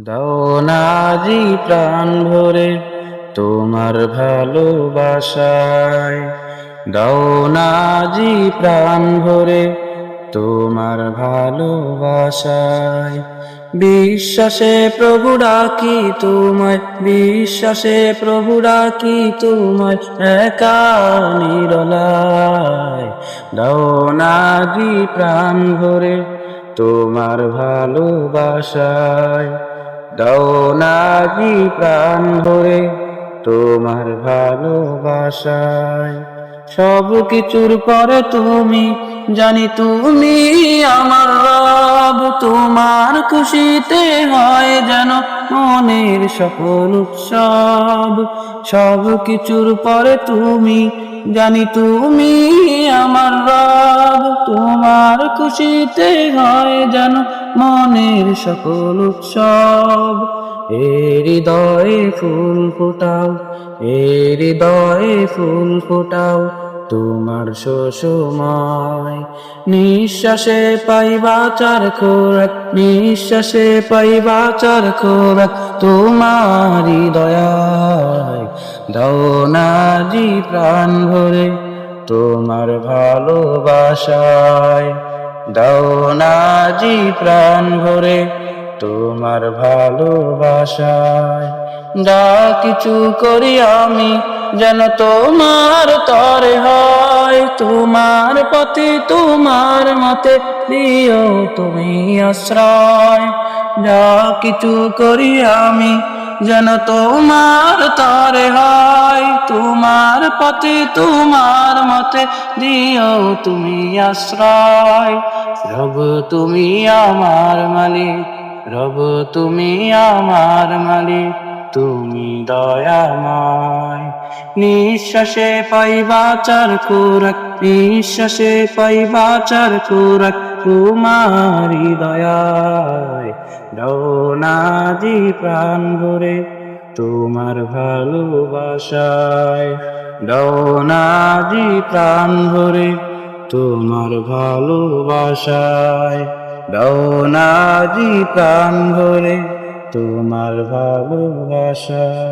দাও নাজি প্রাণ ভরে তোমার ভালোবাসায়। দাও নাজি প্রাণ ভরে তোমার ভালোবাসায়। বিশ্বাসে প্রভু ডাকি তোমায়, বিশ্বাসে প্রভু ডাকি তোমায়, একা নিরলায়। দাও নাজি প্রাণ ভরে তোমার ভালোবাসায়। দাও নাজি প্রাণ ভরে তোমার ভালোবাসায়। সব কিছুর পরে তুমি, জানি তুমি আমার রব, তোমার খুশিতে হয় যেন মনের সকল উৎসব। সব কিছুর পরে তুমি, জানি তুমি আমার রব, তোমার খুশিতে হয় যেন মনের সকল উৎসব। এ হৃদয়ে ফুল ফোটাও, এ হৃদয়ে ফুল ফোটাও তোমার শোষময় নিঃশ্বাসে পাইবা বাচার খোরাক, নিঃশ্বাসে পাইবা বাচার খোরাক তোমারি দয়ায় দাও নাজি প্রাণ ভরে তোমার ভালোবাসায়। দাও নাজি প্রাণ ভরে তোমার ভালোবাসায়। যা কিছু করি আমি যেন তোমার তরে হয়। তোমার পথে, তোমার মতে দিও তুমি আশ্রয়। যা কিছু করি আমি যেন তোমার তরে হয়, তোমার পথে, তোমার মতে দিও তুমি আশ্রয়। রব তুমি আমার মালিক, রব তুমি আমার মালিক, তুমি দয়াময়। নিঃশ্বাসে পাই বাচার খোরাক, নিঃশ্বাসে পাই বাচার খোরাক তোমারি দয়ায়। নাজি প্রাণ ভরে তোমার ভালোবাসায়। নাজি প্রাণ ভরে তোমার ভালোবাসায়। নাজি প্রাণ ভরে তোমার ভালোবাসা